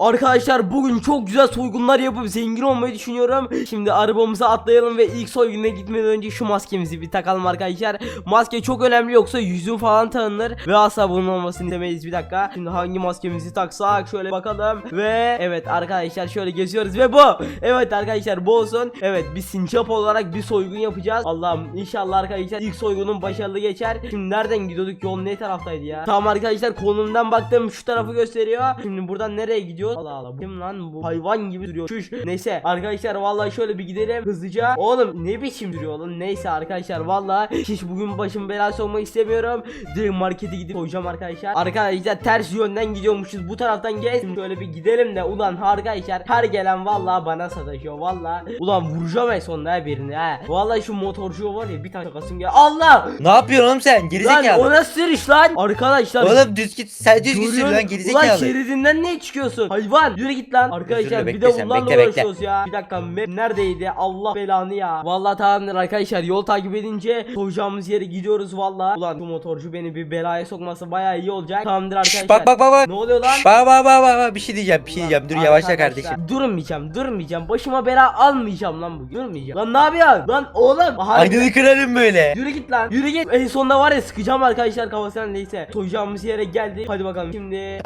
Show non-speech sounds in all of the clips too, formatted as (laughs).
Arkadaşlar bugün çok güzel soygunlar yapıp zengin olmayı düşünüyorum. Şimdi arabamıza atlayalım ve ilk soyguna gitmeden önce şu maskemizi bir takalım arkadaşlar. Maske çok önemli yoksa yüzün falan tanınır ve asla bunun olmasını istemeyiz bir dakika. Şimdi hangi maskemizi taksak şöyle bakalım ve evet arkadaşlar şöyle geziyoruz ve bu. Evet arkadaşlar bu olsun. Evet bir sincap olarak bir soygun yapacağız. Allah'ım inşallah arkadaşlar ilk soygunun başarılı geçer. Şimdi nereden gidiyorduk yol ne taraftaydı ya? Tamam arkadaşlar konumdan baktım şu tarafı gösteriyor. Şimdi buradan nereye gidiyor? Allah Allah. Kim lan bu? Hayvan gibi duruyor. Şuş. Neyse arkadaşlar vallahi şöyle bir gidelim hızlıca. Oğlum ne biçim duruyor oğlum? Neyse arkadaşlar vallahi hiç bugün başım belası olmak istemiyorum. Direkt markete gidip koyacağım arkadaşlar. Arkadaşlar ters yönden gidiyormuşuz. Bu taraftan gel. Şimdi şöyle bir gidelim de ulan arkadaşlar her gelen vallahi bana sataşıyor vallahi. Ulan vuracağım en sonunda birini ha. Vallahi şu motorcu var ya bir tane takasım gel. Allah! Ne yapıyorsun oğlum sen? Lan Gerizekalı. o nasıl iş lan? Arkadaşlar Oğlum düz git. Sen düz git lan Ulan gerizekalı. şeridinden ne çıkıyorsun? Hayvan yürü git lan. Arkadaşlar bir de sen, bunlarla bekle, bekle. uğraşıyoruz ya. Bir dakika map neredeydi? Allah belanı ya. Vallahi tamamdır arkadaşlar yol takip edince koyacağımız yere gidiyoruz vallahi. Ulan bu motorcu beni bir belaya sokması bayağı iyi olacak. Tamamdır arkadaşlar. Şş, bak bak bak bak. Ne oluyor lan? Bak bak bak bak bir şey diyeceğim bir şey diyeceğim dur yavaşla kardeşim. Durmayacağım durmayacağım. Başıma bela almayacağım lan bugün. Durmayacağım. Lan ne yapıyorsun? Lan oğlum. Aynını kırarım böyle. Yürü git lan. Yürü git. En sonunda var ya sıkacağım arkadaşlar kafasına neyse. Soyacağımız yere geldik. Hadi bakalım şimdi.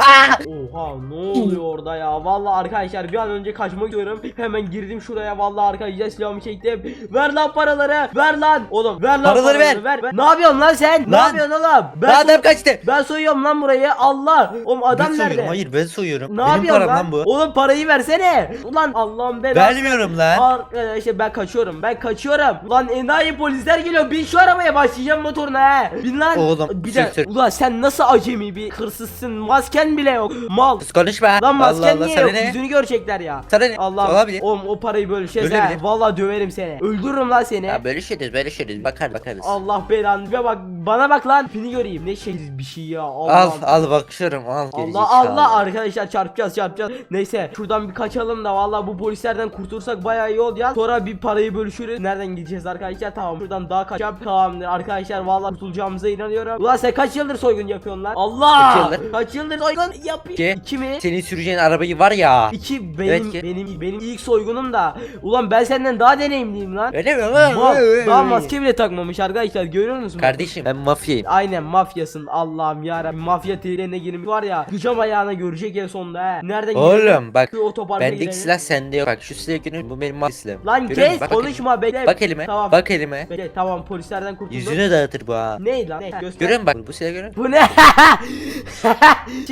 Oha ne oluyor orada ya? Vallahi arkadaşlar bir an önce kaçmak istiyorum. Hemen girdim şuraya. Vallahi arkadaşlar silahımı çektim. Ver lan paraları. Ver lan. Oğlum ver lan Paraları ver. ver. Ne yapıyorsun lan sen? Ne Lan. yapıyorsun oğlum? Ben, soy- adam kaçtı. ben soyuyorum lan burayı. Allah. Oğlum adam ben nerede? hayır ben soyuyorum. Ne Benim yapıyorsun param lan? lan bu. Oğlum parayı versene. Ulan Allah'ım belası. Vermiyorum lan. Arkadaşlar ben kaçıyorum ben kaçıyorum Ulan enayi polisler geliyor bin şu arabaya başlayacağım motoruna he Bin lan Oğlum, Bir de. Ulan sen nasıl acemi bir hırsızsın masken bile yok Mal Kız konuşma. Lan Allah Allah niye sana yok ne? yüzünü görecekler ya Sana ne? Allah Olabilir. Oğlum o parayı bölüşeceğiz bile. Valla döverim seni Öldürürüm lan seni Ya bölüşürüz bölüşürüz bakarız bakarız. Allah belanı ve bak bana bak lan Pini göreyim ne şey bir şey ya Allah Al al bakıyorum al. Allah gerizekalı. Allah arkadaşlar çarpacağız çarpacağız. Neyse şuradan bir kaçalım da vallahi bu polislerden kurtulursak bayağı iyi olacağız. Sonra bir parayı bölüşürüz. Nereden gideceğiz arkadaşlar? Tamam şuradan daha kaçacağım. Tamamdır arkadaşlar vallahi kurtulacağımıza inanıyorum. Ulan sen kaç yıldır soygun yapıyorsun lan? Allah! Kaç yıldır? Kaç yıldır soygun yapıyor? İki. İki mi? Senin süreceğin arabayı var ya. İki benim Evet ki. benim benim ilk soygunum da. Ulan ben senden daha deneyimliyim lan. Öyle mi? Mal, daha maske bile takmamış arkadaşlar görüyor musunuz? Kardeşim ben mafyayım. Aynen mafyasın Allah'ım yarabbim mafya triline girmiş var ya Gücam ayağına görecek en sonunda he Nereden Oğlum bak Şu otoparka bendeki silah sende yok. Bak şu silah günü bu benim mafya silahım. Lan Görüyor kes musun? Bak, bak konuşma bekle. Bak elime. Tamam Bak elime. Bekle tamam polislerden kurtulduk Yüzüne dağıtır bu ha. Ne lan ne göster Görüyor musun bak bu silah görüyor musun? Bu ne (laughs)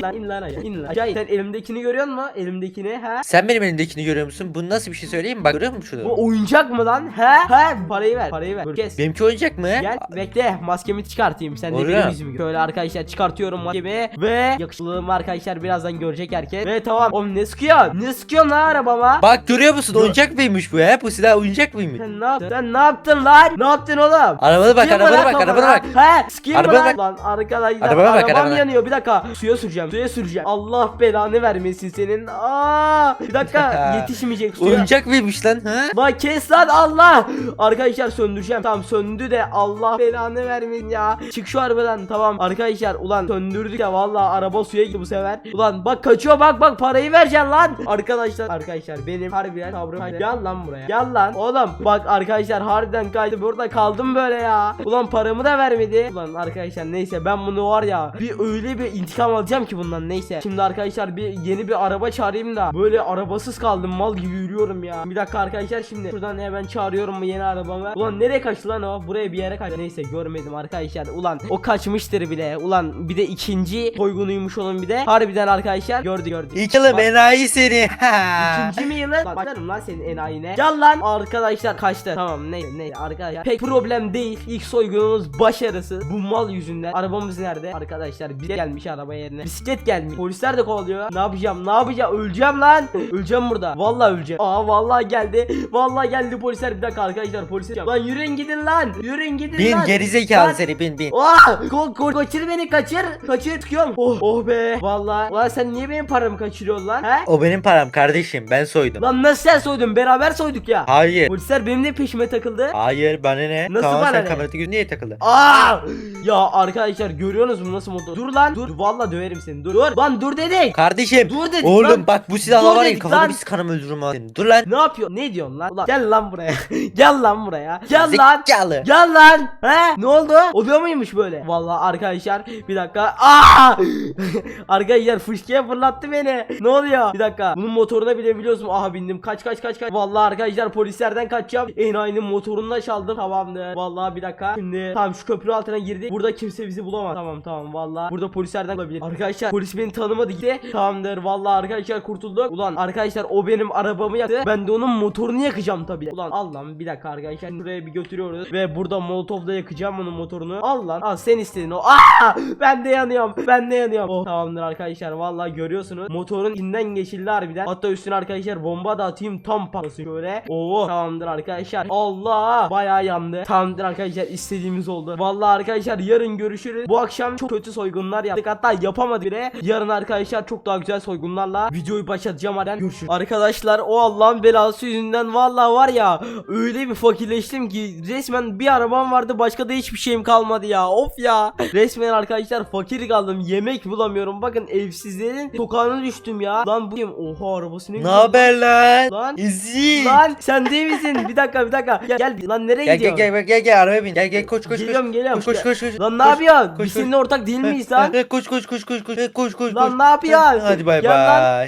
Lan in lan aşağı in lan Acayip sen elimdekini görüyor musun elimdekini ha Sen benim elimdekini görüyor musun? Bu nasıl bir şey söyleyeyim mi? Bak görüyor musun şunu? Bu oyuncak mı lan he he parayı ver parayı ver kes Benimki oyuncak mı? Gel bekle maskemi çıkartayım sen de Oğlum. benim yüzümü gör. Şöyle arkadaşlar çıkartıyorum maskemi ve yakışıklılığımı arkadaşlar birazdan görecek herkes. Ve tamam oğlum ne sıkıyorsun? Ne sıkıyorsun lan arabama? Bak görüyor musun? Dur. Oyuncak mıymış bu ya? Bu silah oyuncak mıymış? Sen ne yaptın? Sen ne yaptın lan? Ne yaptın oğlum? Arabana bak, Sıkayım arabana bak, kafana? arabana bak. He, sıkayım mı Arabana lan? bak. Lan arkadaşlar Arabana bak, arabam arabana. yanıyor. Bir dakika. Suya süreceğim. Suya süreceğim. Allah belanı vermesin senin. Aa! Bir dakika (laughs) yetişmeyecek suya. Oyuncak mıymış lan ha? Lan kes lan Allah. Arkadaşlar söndüreceğim. Tamam söndü de Allah belanı vermesin ya. Çık şu arabadan tamam. Arkadaşlar ulan söndürdük ya vallahi araba suya gitti bu sefer. Ulan bak kaçıyor bak bak parayı vereceksin lan. Arkadaşlar arkadaşlar benim harbiden sabrım. Gel lan buraya. Gel lan. Oğlum bak arkadaşlar harbiden kaydı. Burada kaldım böyle ya. Ulan paramı da vermedi. Ulan arkadaşlar neyse ben bunu var ya bir öyle bir intikam alacağım ki bundan neyse. Şimdi arkadaşlar bir yeni bir araba çağırayım da böyle arabasız kaldım mal gibi yürüyorum ya. Bir dakika arkadaşlar şimdi şuradan hemen çağırıyorum bu yeni arabamı. Ulan nereye kaçtı lan o? Buraya bir yere kaçtı. Neyse görmedim arkadaşlar. Ulan o kaçmıştır bile. Ulan bir de ikinci soygunuymuş onun bir de. Harbiden arkadaşlar gördü gördü. İlk yılım enayi seni. (laughs) İkinci mi yılı? Lan başlarım lan senin enayine. Gel lan. Arkadaşlar kaçtı. Tamam neyse neyse arkadaşlar. Pek problem değil. İlk soygunumuz başarısız. Bu mal yüzünden. Arabamız nerede? Arkadaşlar bisiklet gelmiş araba yerine. Bisiklet gelmiş. Polisler de kovalıyor. Ne yapacağım? Ne yapacağım? Öleceğim lan. öleceğim burada. Vallahi öleceğim. Aa vallahi geldi. Vallahi geldi polisler. Bir dakika arkadaşlar polis. Lan yürüyün gidin lan. Yürüyün gidin bin lan. gerizekalı Lan. seni bin bin. Oha! Ko ko kaçır beni kaçır. Kaçır çıkıyorum. Oh, oh be. Vallahi. Ulan sen niye benim paramı kaçırıyorsun lan? He? O benim param kardeşim ben soydum. Lan nasıl sen soydun? Beraber soyduk ya. Hayır. Polisler benim de peşime takıldı. Hayır bana ne? Nasıl tamam bana sen ne? kamerada göz niye takıldı? Aa! Ya arkadaşlar görüyorsunuz mu nasıl motor? Dur lan. Dur vallahi döverim seni. Dur. Dur. Lan dur dedik. Kardeşim Dur dedik Oğlum lan. bak bu silahla Dur var ya dedik kafanı lan. bir sıkarım öldürürüm ha. Dur lan. Ne yapıyorsun? Ne diyorsun lan? Ulan gel lan buraya. (laughs) gel lan buraya. Gel lan. Zekalı. Gel lan. He? Ne oldu? Oluyor muymuş böyle? Vallahi arkadaşlar bir dakika. Aa! (laughs) arkadaşlar fışkıya fırlattı beni. Ne oluyor? Bir dakika. Bunun motoruna bile biliyorsun. Aha bindim. Kaç kaç kaç kaç. Vallahi arkadaşlar polislerden kaçacağım. Enayinin motorunu da çaldım. Tamamdır. Vallahi bir dakika. Şimdi tamam şu köprü altına girdik. Burada kimse bizi bulamaz. Tamam tamam vallahi. Burada polislerden olabilir. Arkadaşlar polis beni tanımadı gitti. Tamamdır. Vallahi arkadaşlar kurtulduk. Ulan arkadaşlar o benim arabamı yaktı. Ben de onun motorunu yakacağım tabii. Ulan al lan bir dakika arkadaşlar. Buraya bir götürüyoruz. Ve burada molotovla yakacağım onun motorunu. Al lan. Al sen istedin o. Aa! Ben de yanıyorum. Ben de yanıyorum. Oh, tamamdır arkadaşlar. Vallahi görüyorsunuz. Motorun içinden geçildi harbiden. Hatta üstüne arkadaşlar bomba da atayım tam patlasın şöyle. Oo tamamdır arkadaşlar. Allah bayağı yandı. Tamamdır arkadaşlar istediğimiz oldu. Vallahi arkadaşlar yarın görüşürüz. Bu akşam çok kötü soygunlar yaptık. Hatta yapamadık bile. Yarın arkadaşlar çok daha güzel soygunlarla videoyu başlatacağım halen. Görüşürüz. Arkadaşlar o Allah'ın belası yüzünden vallahi var ya öyle bir fakirleştim ki resmen bir arabam vardı başka da hiçbir şeyim kalmadı ya. Of ya. Resmen arkadaşlar fakir kaldım. Yemek bulamıyorum. Bakın evsizlerin sokağına düştüm ya. Lan bu kim? Oha arabası ne Ne güzel. haber lan? Lan. İzi. Lan sen değil misin? Bir dakika bir dakika. Gel, gel lan nereye Gel gidiyorsun? gel gel gel gel arabaya bin. Gel gel koş koş koş. Geliyorum, geliyorum. Koş koş koş. Lan ne yapıyorsun? Biz seninle ortak değil miyiz lan? (laughs) Koş koş koş koş koş. Koş koş koş. Lan ne yapıyorsun? Hadi bay bay.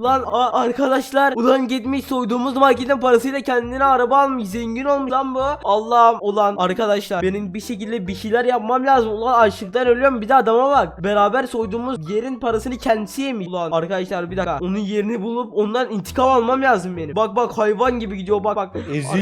Lan, lan arkadaşlar ulan gitmiş soyduğumuz marketin parasıyla kendine araba almış zengin olmuş lan bu Allah'ım ulan arkadaşlar benim bir şekilde bir şeyler yapmam lazım ulan açlıktan ölüyorum bir de adama bak beraber soyduğumuz yerin parasını kendisi yemiş ulan arkadaşlar bir dakika onun yerini bulup ondan intikam almam lazım benim bak bak hayvan gibi gidiyor bak bak Arkadaşlar,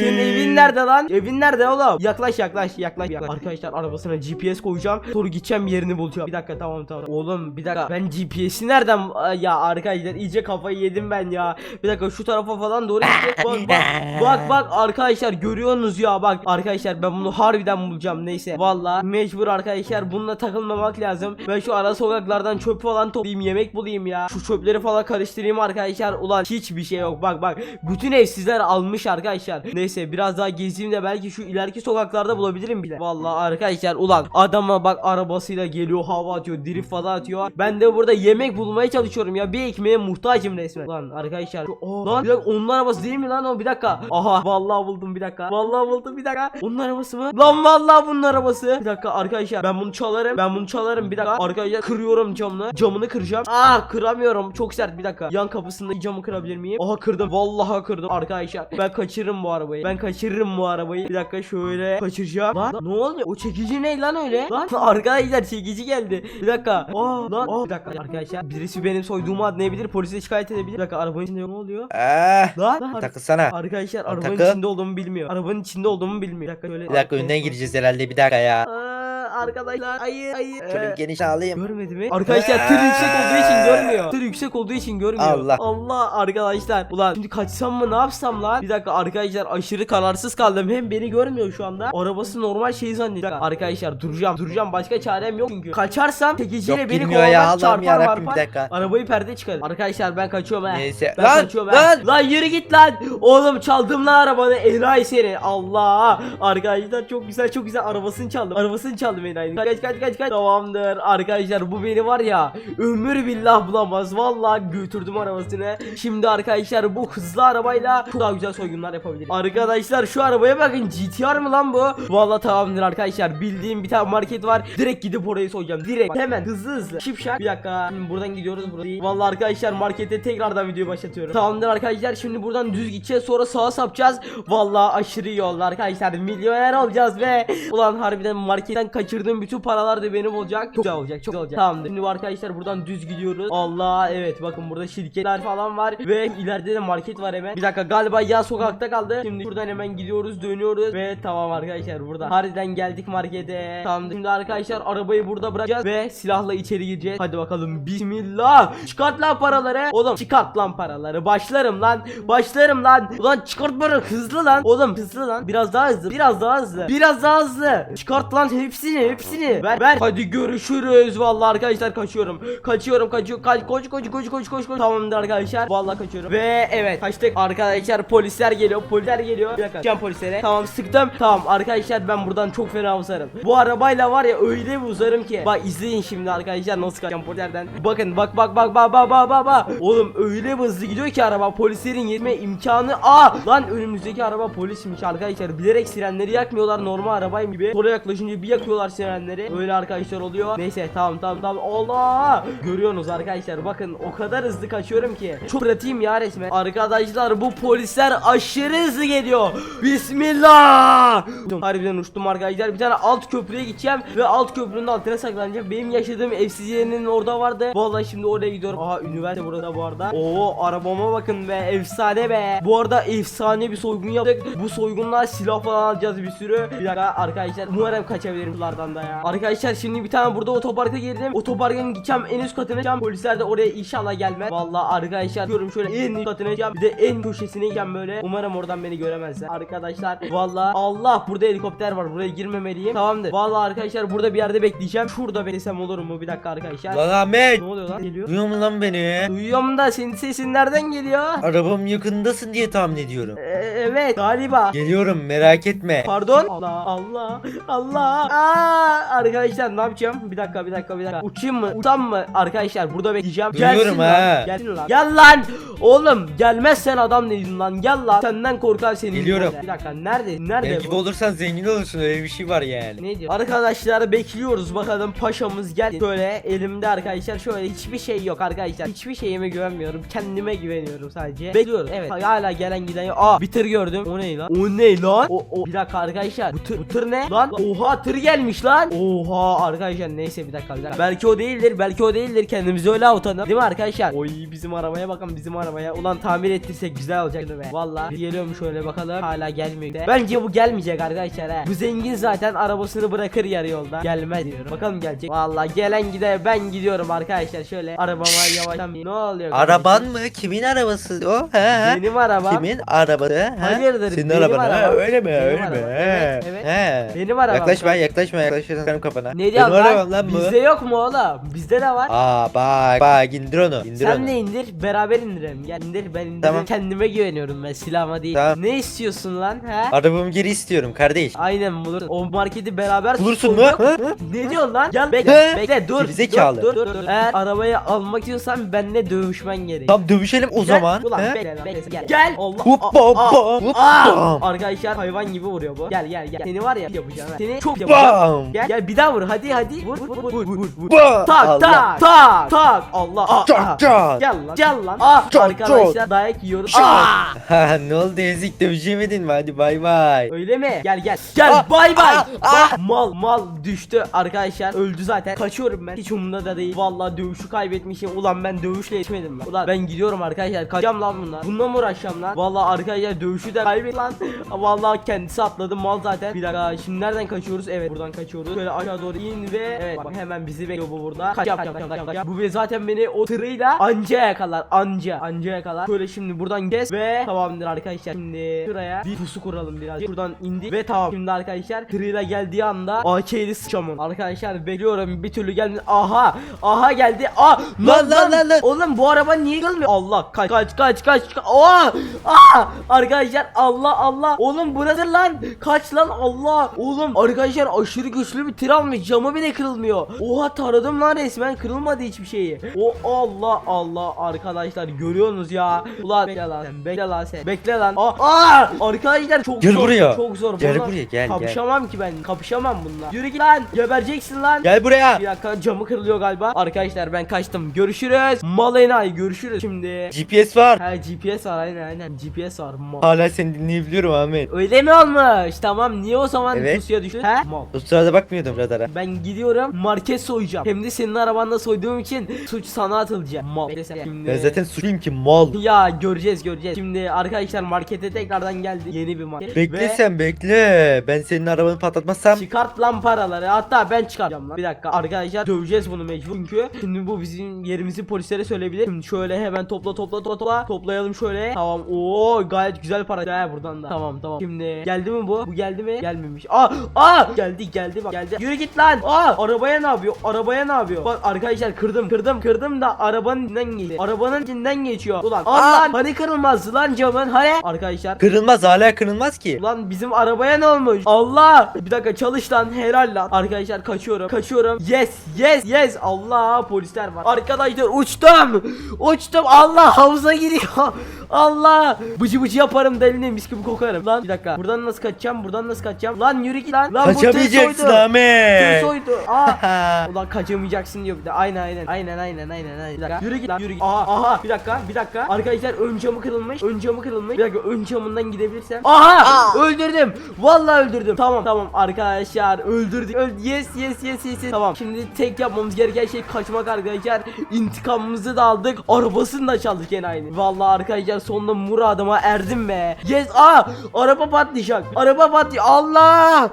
senin evin nerede lan? Evin nerede oğlum? Yaklaş yaklaş yaklaş yaklaş. Arkadaşlar arabasına GPS koyacağım. Sonra gideceğim yerini bulacağım. Bir dakika tamam tamam. Oğlum bir dakika. Ben GPS'i nereden ya arkadaşlar iyice kafayı yedim ben ya. Bir dakika şu tarafa falan doğru. Bak bak. Bak bak arkadaşlar görüyorsunuz ya bak. Arkadaşlar ben bunu harbiden bulacağım neyse. Valla mecbur arkadaşlar bununla takılmamak lazım. Ben şu ara sokaklardan çöp falan toplayayım yemek bulayım ya. Şu çöpleri falan karıştırayım arkadaşlar. Ulan hiçbir şey yok. Bak bak. Bütün evsizler almış arkadaşlar. Neyse biraz daha gezeyim de belki şu ileriki sokaklarda bulabilirim bile. Vallahi arkadaşlar ulan adama bak arabasıyla geliyor hava atıyor drift falan atıyor. Ben de burada yemek bulmaya çalışıyorum ya. Bir ekmeğe muhtacım resmen. Lan arkadaşlar. Aa, lan bir dakika onun arabası değil mi lan o bir dakika. Aha vallahi buldum bir dakika. Vallahi buldum bir dakika. Onun arabası mı? Lan vallahi bunun arabası. Bir dakika arkadaşlar ben bunu çalarım. Ben bunu çalarım bir dakika. Arkadaşlar kırıyorum camını. Camını kıracağım. Aa kıramıyorum. Çok sert bir dakika. Yan kapısındaki camı kırabilir miyim? Aha kırdım. Vallahi kırdım arkadaşlar. Ben kaçırırım bu arabayı. Ben kaçırırım bu arabayı. Bir dakika şöyle kaçıracağım. Lan ne oluyor? O çekici ne lan öyle? Lan arkadaşlar çekici geldi. Bir dakika. Aa lan. Aa, bir dakika arkadaşlar. Birisi benim soyduğumu anlayabilir. Polise şikayet edebilir. Bir dakika arabanın içinde ne oluyor? Ah. Lan. lan. Takılsana. Arkadaşlar arabanın takıl. içinde olduğumu bilmiyor. Arabanın içinde olduğumu bilmiyor. Bir dakika şöyle. Bir dakika önden gireceğiz herhalde bir dakika ya. Aa, arkadaşlar hayır hayır. Şöyle bir geniş alayım. Görmedi mi? Arkadaşlar tır yüksek olduğu için görmüyor. Tır yüksek olduğu için görmüyor. Allah. Allah arkadaşlar. Ulan şimdi kaçsam mı ne yapsam lan? Bir dakika arkadaşlar aşırı kararsız kaldım. Hem beni görmüyor şu anda. Arabası normal şey zannediyor. Arkadaşlar duracağım. Duracağım. Başka çarem yok çünkü. Kaçarsam tekiciyle Yok beni ya kovalar Allah'ım çarpar yarabbim bir dakika. Arabayı perde çıkarır. Arkadaşlar ben kaçıyorum he. Neyse. Ben Lan, kaçıyorum he. lan. Lan yürü git lan. Oğlum çaldım lan arabanı. Enayi seni. Allah. Arkadaşlar çok güzel çok güzel arabasını çaldım. Arabasını çaldım enayi. Kaç kaç kaç kaç. Tamamdır. Arkadaşlar bu beni var ya ömür billah bulamaz. Vallahi götürdüm arabasını. Şimdi arkadaşlar bu hızlı arabayla daha güzel soygunlar yapabilirim. Arkadaşlar şu arabaya bakın GTR mı lan bu? Vallahi tamamdır arkadaşlar. Bildiğim bir tane market var. Direkt gidip orayı soyacağım. Direkt hemen hızlı hızlı. Şipşak. Bir dakika. Şimdi buradan gidiyoruz. Burada değil. Vallahi arkadaşlar markete tekrardan videoyu başlatıyorum. Tamamdır arkadaşlar. Şimdi buradan düz gideceğiz. Sonra sağa sapacağız. Vallahi aşırı iyi arkadaşlar. Milyoner olacağız ve ulan harbiden marketten kaçırdığım bütün paralar da benim olacak. Çok güzel olacak. Çok güzel olacak. Tamamdır. Şimdi arkadaşlar buradan düz gidiyoruz. Allah evet bakın burada şirketler falan var ve ileride de market var hemen. Bir dakika galiba yan sokakta kaldı. Şimdi buradan hemen gidiyoruz, dönüyoruz ve tamam arkadaşlar burada. Harbiden geldik markete. Tamam. Şimdi arkadaşlar arabayı burada bırakacağız ve silahla içeri gireceğiz. Hadi bakalım. Bismillah. Çıkart lan paraları. Oğlum çıkart lan paraları. Başlarım lan. Başlarım lan. Ulan çıkart para hızlı lan. Oğlum hızlı lan. Biraz daha hızlı. Biraz daha hızlı. Biraz daha hızlı. Çıkart lan hepsini. Hepsini. Ver ver. Hadi görüşürüz. Vallahi arkadaşlar kaçıyorum. Kaçıyorum kaçıyorum. Kaç koş koş koş koş koş koş. Tamamdır arkadaşlar. Vallahi kaçıyorum. Ve evet kaçtık. Arkadaşlar polisler geliyor. Polisler geliyor. Can polislere. Tamam sıktım. Tamam arkadaşlar ben buradan çok fena uzarım. Bu arabayla var ya öyle bir uzarım ki. Bak izleyin şimdi arkadaşlar nasıl kaçacağım polislerden. Bakın bak bak bak bak bak bak bak bak. Oğlum öyle hızlı gidiyor ki araba. Polislerin yetme imkanı. Aa lan önümüzdeki araba polismiş arkadaşlar. Bilerek sirenleri yakmıyorlar normal arabayım gibi. Sonra yaklaşınca bir yakıyorlar sirenleri. Öyle arkadaşlar oluyor. Neyse tamam tamam tamam. Allah! Görüyorsunuz arkadaşlar bakın o kadar hızlı kaçıyorum ki. Çok pratiğim ya resmen. Arkadaşlar bu polisler aşırı hızlı geliyor. Bismillah! Harbiden uçtum arkadaşlar. Bir tane alt köprüye gideceğim ve alt köprünün altına saklanacağım. Benim yaşadığım evsiz yerinin orada vardı. Vallahi şimdi oraya gidiyorum. Aha üniversite burada bu arada. Oo arabama bakın be. Efsane be. Bu arada efsane bir soygun yaptık. Bu soygunla silah falan alacağız bir sürü. Bir dakika arkadaşlar. Umarım kaçabilirim bunlardan da ya. Arkadaşlar şimdi bir tane burada otoparka girdim. Otoparkın gideceğim en üst katına gideceğim. Polisler de oraya inşallah gelmez. Vallahi arkadaşlar diyorum şöyle en üst katına gideceğim. Bir de en köşesine gideceğim böyle. Umarım oradan beni göremezler. Arkadaşlar vallahi Allah burada helikopter var. Buraya girmemeliyim. Tamamdır. Vallahi arkadaşlar burada bir yerde bekleyeceğim. Şurada beklesem olur mu? Bir dakika arkadaşlar. Lan Ahmet. Ne oluyor lan? Geliyor. Duyuyor musun lan beni? Duyuyorum da senin sesin nereden geliyor? Arabam yakındasın diye tahmin ediyorum. Ee, evet galiba. Geliyorum merak etme. Pardon. Allah Allah Allah. Aa, arkadaşlar ne yapacağım? Bir dakika bir dakika bir dakika. Uçayım mı? Uçsam mı? Arkadaşlar burada bekleyeceğim. Duyuyorum Gelsin ha. Lan. Gelsin lan. Gel lan. Oğlum gelmezsen adam değilsin lan. Gel lan. Senden korkar senin. Geliyorum. Bir dakika nerede? Nerede Benim gibi bu? olursan zengin olursun öyle bir şey var yani. Ne diyor? Arkadaşlar bekliyoruz bakalım paşamız geldi. Şöyle elimde arkadaşlar şöyle hiçbir şey yok arkadaşlar. Hiçbir şeyime güvenmiyorum. Kendime güveniyorum sadece. Bekliyoruz. Evet. Hala gelen giden yok. Aa bir tır gördüm. O ne lan? O ne lan? O, o. Bir dakika arkadaşlar. Bu tır, bu tır ne? Lan oha tır gelmiş lan. Oha arkadaşlar neyse bir dakika bir dakika. Belki o değildir. Belki o değildir. Kendimizi öyle avutalım. Değil mi arkadaşlar? Oy bizim arabaya bakın bizim arabaya. Ulan tamir ettirsek güzel olacaktı be. Valla geliyorum şöyle bakalım. Hala gelmiyor. Bence bu gelmeyecek arkadaşlar he. Bu zengin zaten arabasını bırakır yarı yolda. Gelmez diyorum. Bakalım gelecek. Valla gelen gider ben gidiyorum arkadaşlar. Şöyle arabama yavaştan ne oluyor? Araban kardeşim? mı? Kimin arabası o? He he. Benim arabam. Kimin arabası? He? Hayırdır, Senin araban. Ha, arabam. öyle mi? Benim öyle mi? arabam. He. Evet, evet. He. Benim arabam. Yaklaşma yaklaşma yaklaşma benim kafana. Ne diyorsun Benim arabam lan bu. Bizde yok mu oğlum? Bizde de var. Aa bak bak indir onu. İndir Sen onu. de indir beraber indirelim. Gel indir ben indirim. Tamam. Kendime güveniyorum ben silahıma değil. Tamam. Ne istiyorsun lan he? Arabamı geri istiyorum kardeş. Aynen bulursun. O marketi beraber Bulursun mu? soyduk. Hı? Hı? Ne diyorsun lan? Gel bekle, bekle dur. Gerizekalı. Dur, dur, dur. Eğer arabayı almak istiyorsan benimle dövüşmen gerek. Tamam dövüşelim o Gel, zaman. Ulan He? bekle lan, bekle. Gel. Gel. Allah. Hoppa, hoppa, hoppa. Arkadaşlar hayvan gibi vuruyor bu. Gel gel gel. Seni var ya yapacağım. ha. Seni çok yapacağım. Bam. Gel gel bir daha vur. Hadi hadi. Vur vur vur vur vur. vur. Bam. Tak Allah. tak tak tak. Allah. Aa, aa. Çak çak. Gel lan gel lan. Ah Çok, arkadaşlar dayak yiyoruz. Çok. Aa. Ha ne oldu ezik dövüşemedin mi? Hadi bay bay. Öyle mi? Gel gel. Gel Ah, bay bay. ah, Bak, Mal mal düştü arkadaşlar. Öldü zaten. Kaçıyorum ben. Hiç umurumda da değil. Vallahi dövüşü kaybetmişim. Ulan ben dövüşle yetişmedim lan. Ulan ben gidiyorum arkadaşlar. Kaçacağım lan bunlar. Bununla mı uğraşacağım lan? Vallahi arkadaşlar dövüşü de kaybet lan. (laughs) Vallahi kendisi atladı mal zaten. Bir dakika şimdi nereden kaçıyoruz? Evet buradan kaçıyoruz. Şöyle aşağı doğru in ve evet bak hemen bizi bekliyor bu burada. Kaçacağım kaçacağım kaçacağım. kaçacağım. Bu be zaten beni o tırıyla anca yakalar. Anca. Anca yakalar. Şöyle şimdi buradan geç ve tamamdır arkadaşlar. Şimdi şuraya bir pusu kuralım biraz. Şuradan indik ve tamam. Şimdi arkadaşlar tırıyla geldiği anda AK'li sıçamın. Arkadaşlar bekliyorum bir türlü gelmedi. Aha. Aha geldi. Aa Lan, lan, lan, lan. Oğlum bu araba niye gelmiyor? Allah kaç kaç kaç kaç. kaç. Aa! Aa! Arkadaşlar Allah Allah. Oğlum bu nedir lan? Kaç lan Allah. Oğlum arkadaşlar aşırı güçlü bir tır almış. Camı bile kırılmıyor. Oha taradım lan resmen kırılmadı hiçbir şeyi. O Allah Allah arkadaşlar görüyorsunuz ya. Ulan bekle lan sen. Bekle lan sen. Bekle lan. Aa! Aa! Arkadaşlar çok Gel zor. buraya. Çok zor. Gel Bunlar- buraya, gel, gel. Kapışamam ki ben. Kapışamam bununla. Yürü git lan. Gebereceksin lan. Gel buraya. Bir dakika camı kırılıyor galiba. Arkadaşlar ben kaçtım. Görüşürüz. Mal enayi görüşürüz. Şimdi. GPS var. Ha GPS var aynen aynen GPS var mal. Hala seni dinleyebiliyorum Ahmet. Öyle mi olmuş? Tamam niye o zaman Evet. pusuya düştün? He? Mal. O sırada bakmıyordum radara. Ben gidiyorum market soyacağım. Hem de senin arabanda soyduğum için suç sana atılacak. Mal. Bekle sen. Şimdi... Ben zaten suçluyum ki mal. Ya göreceğiz göreceğiz. Şimdi arkadaşlar markete tekrardan geldi. Yeni bir market. Bekle Ve sen bekle. Ben senin arabanı patlatmazsam Çıkart lan paraları. Hatta ben çıkaracağım lan. Bir dakika arkadaşlar döveceğiz bunu mecbur. Çünkü şimdi bu bizim yerimizi polislere söyleyebilir. Şimdi şöyle hemen topla topla topla topla. Toplayalım şöyle. Tamam. Oo gayet güzel para. Ha buradan da. Tamam tamam. Şimdi geldi mi bu? Bu geldi mi? Gelmemiş. Aa aa geldi geldi bak geldi. Yürü git lan. Aa arabaya ne yapıyor? Arabaya ne yapıyor? Bak arkadaşlar kırdım kırdım kırdım da arabanın içinden geçti. Arabanın içinden geçiyor. Ulan Allah hani kırılmaz lan camın. Hani arkadaşlar kırılmaz hala kırılmaz ki. Lan bizim arabaya ne olmuş? Allah! Bir dakika çalış lan helal lan. Arkadaşlar kaçıyorum. Kaçıyorum. Yes yes yes. Allah polisler var. Arkadaşlar uçtum. Uçtum. Allah havuza giriyor. (laughs) Allah! Bıcı bıcı yaparım deline mis gibi kokarım. Lan bir dakika. Buradan nasıl kaçacağım? Buradan nasıl kaçacağım? Lan yürü git lan. Lan bu tır Kaçamayacaksın soydu. Tır Ahmet. soydu. Aa. (laughs) Ulan kaçamayacaksın diyor bir de. Aynen aynen. Aynen aynen aynen. aynen. Bir dakika. Yürü git lan yürü git. Aha aha. Bir dakika. Bir dakika. Arkadaşlar ön camı kırılmış. Ön camı kırılmış. Bir dakika ön camından gidebilirsem. Aha! Öldürdüm. Vallahi öldürdüm. Tamam tamam arkadaşlar öldürdük. Öl yes yes yes yes. yes. Tamam. Şimdi tek yapmamız gereken şey kaçmak arkadaşlar. İntikamımızı da aldık. Arabasını da çaldık en aynı. Vallahi arkadaşlar sonunda muradıma erdim be. Yes. Aa! Araba patlayacak. Araba patlıyor. Allah!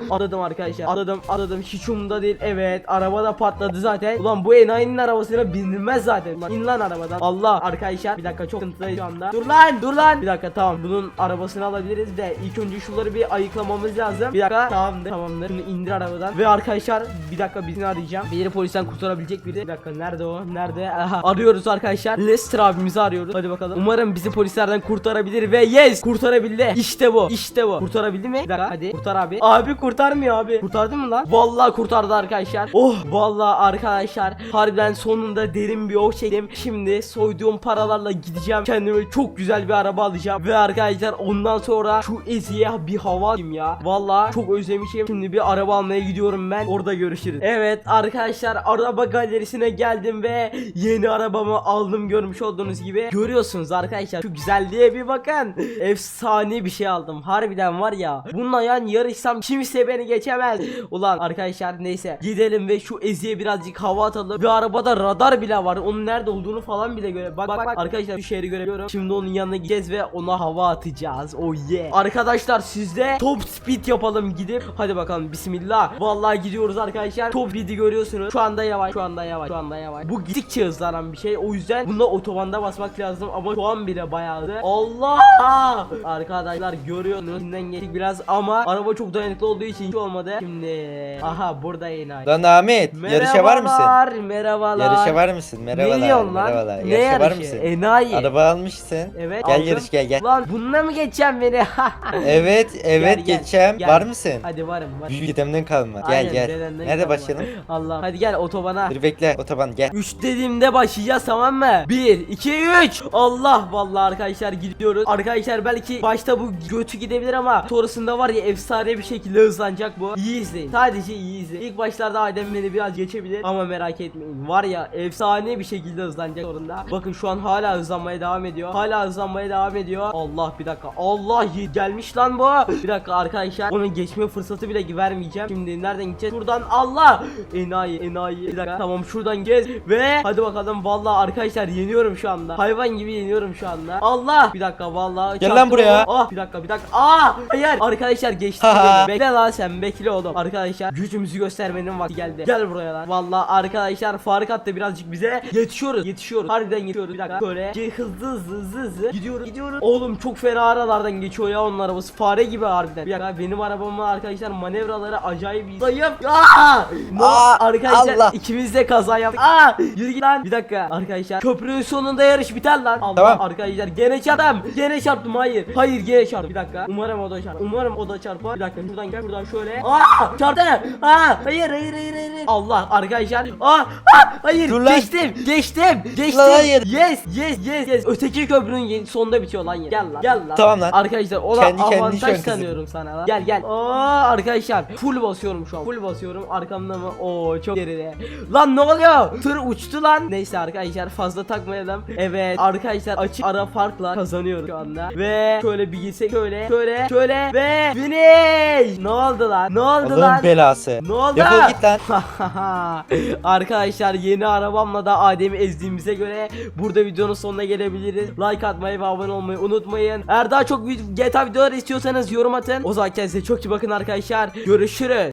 Aradım arkadaşlar. Aradım aradım. Hiç umurumda değil. Evet. Araba da patladı zaten. Ulan bu enayinin arabasına binilmez zaten. Ulan in lan arabadan. Allah arkadaşlar. Bir dakika çok sıkıntıdayız şu anda. Dur lan dur lan. Bir dakika tamam. Bunun arabasını alabiliriz de ilk önce şunları bir ayıklamamız lazım. Bir dakika. Tamamdır. Tamamdır. Şunu indir arabadan. Ve arkadaşlar bir dakika birini arayacağım. Biri polisten kurtarabilecek biri. Bir dakika nerede o? Nerede? Aha. Arıyoruz arkadaşlar. Lester abimizi arıyoruz. Hadi bakalım. Umarım bizi polislerden kurtarabilir ve yes kurtarabildi. İşte bu. İşte bu. Kurtarabildi mi? Bir dakika. Hadi kurtar abi. Abi kurtarmıyor abi. Kurtardı mı lan? Vallahi kurtardı arkadaşlar. Oh vallahi arkadaşlar. Harbiden sonunda derin bir oh çektim. Şimdi soyduğum paralarla gideceğim. Kendime çok güzel bir araba alacağım. Ve arkadaşlar ondan sonra şu Ezi'ye bir hava alayım ya. Vallahi çok özlemişim. Şimdi bir araba almaya gidiyorum ben. Orada görüşürüz. Evet arkadaşlar araba galerisine geldim ve yeni arabamı aldım görmüş olduğunuz gibi. Görüyorsunuz arkadaşlar şu güzelliğe bir bakın. Efsane bir şey aldım. Harbiden var ya. Bununla yan yarışsam kimse beni geçemez. Ulan arkadaşlar neyse. Gidelim ve şu Ezi'ye birazcık hava atalım. Ve arabada radar bile var. Onun nerede olduğunu falan bile göre. Bak bak bak arkadaşlar şu şehri görebiliyorum. Şimdi onun yanına gideceğiz ve ona hava atacağız. Oh yeah. Arkadaşlar sizde top speed yapalım gidip. Hadi bakalım bismillah. Vallahi gidiyoruz arkadaşlar. Top speed'i görüyorsunuz. Şu anda yavaş. Şu anda yavaş. Şu anda yavaş. Bu gittikçe hızlanan bir şey. O yüzden bunda otobanda basmak lazım ama şu an bile bayağı. Allah! Arkadaşlar görüyorsunuz. Şimdiden geçtik biraz ama araba çok dayanıklı olduğu için hiç olmadı. Şimdi aha burada yine. Lan Ahmet yarışa var mısın? Merhabalar, Merhabalar. Yarışa var mısın? Merhabalar. Ne diyorsun lan? Merhabalar. Ne yarışa var yarışı? mısın? Enayi. Araba almışsın. Evet. Gel aldım. yarış gel gel. Lan bununla mı geçeceğim beni? (laughs) Evet evet Gel, gel, geçeceğim. gel. Var mısın? Hadi varım varım. Büyük dedemden kalma. Gel Aynen, gel. dedenden Nerede kalma. başlayalım? Allah. Hadi gel otobana. Dur bekle otoban gel. 3 dediğimde başlayacağız tamam mı? 1 2 3 Allah vallahi arkadaşlar gidiyoruz. Arkadaşlar belki başta bu götü gidebilir ama sonrasında var ya efsane bir şekilde hızlanacak bu. İyi izleyin. Sadece iyi izleyin. İlk başlarda Adem beni biraz geçebilir ama merak etmeyin. Var ya efsane bir şekilde hızlanacak sonunda. Bakın şu an hala hızlanmaya devam ediyor. Hala hızlanmaya devam ediyor. Allah bir dakika. Allah gelmiş lan bu. Bir dakika arkadaşlar. Onun geçme fırsatı bile vermeyeceğim. Şimdi nereden gideceğiz? Şuradan Allah. Enayi enayi. Bir dakika. Tamam şuradan gez ve hadi bakalım vallahi arkadaşlar yeniyorum şu anda. Hayvan gibi yeniyorum şu anda. Allah. Bir dakika vallahi. Gel lan buraya. Ah bir dakika bir dakika. Aa hayır. Arkadaşlar geçti. Bekle lan sen bekle oğlum. Arkadaşlar gücümüzü göstermenin vakti geldi. Gel buraya lan. Vallahi arkadaşlar fark attı birazcık bize. Yetişiyoruz. Yetişiyoruz. Harbiden yetişiyoruz. Bir dakika. Böyle hızlı hızlı hızlı hızlı gidiyoruz. Gidiyoruz. Oğlum çok fena aralardan geçiyor ya onun arabası. Fare gibi harbiden. Bir dakika benim arabamın arkadaşlar manevraları acayip. Zayıf. Aa! No, Aa, arkadaşlar Allah. ikimiz de kaza yaptık. Aa! Yürü git lan. Bir dakika. Arkadaşlar köprünün sonunda yarış biter lan. Allah Tamam. arkadaşlar gene çarptım. Gene çarptım. Hayır. Hayır gene çarptım. Bir dakika. Umarım o da çarpar. Umarım o da çarpar. Dakika. Şuradan gel. Buradan şöyle. Aa! Çarptı. Aa! Hayır hayır hayır hayır. Allah arkadaşlar. Aa! Aa! Hayır. Dur lan. Geçtim. Geçtim. Geçtim. Lan hayır. Yes. Yes. Yes. Yes. Öteki köprünün sonunda bitiyor lan. Gel lan. Gel lan. Tamam lan. Arkadaşlar o da Kendi kendini avantaj kızım. sanıyorum sana lan. Gel gel. Aa arkadaşlar full basıyorum şu an. Full basıyorum. Arkamda mı? Oo çok geride. Lan ne oluyor? Tır uçtu lan. Neyse arkadaşlar fazla takmayalım. Evet arkadaşlar açık ara fark farkla kazanıyoruz şu anda. Ve şöyle bir gitsek şöyle şöyle şöyle ve finish. Ne oldu lan? Ne oldu Allah'ın lan? belası. Ne oldu? Defol git lan. (laughs) Arkadaşlar yeni arabamla da Adem'i ezdiğimize göre burada videonun sonuna gelebiliriz. Like atmayı ve abone olmayı unutmayın. Eğer daha çok GTA videoları istiyorsanız yorum atın. O zaman kendinize çok iyi bakın arkadaşlar. Görüşürüz.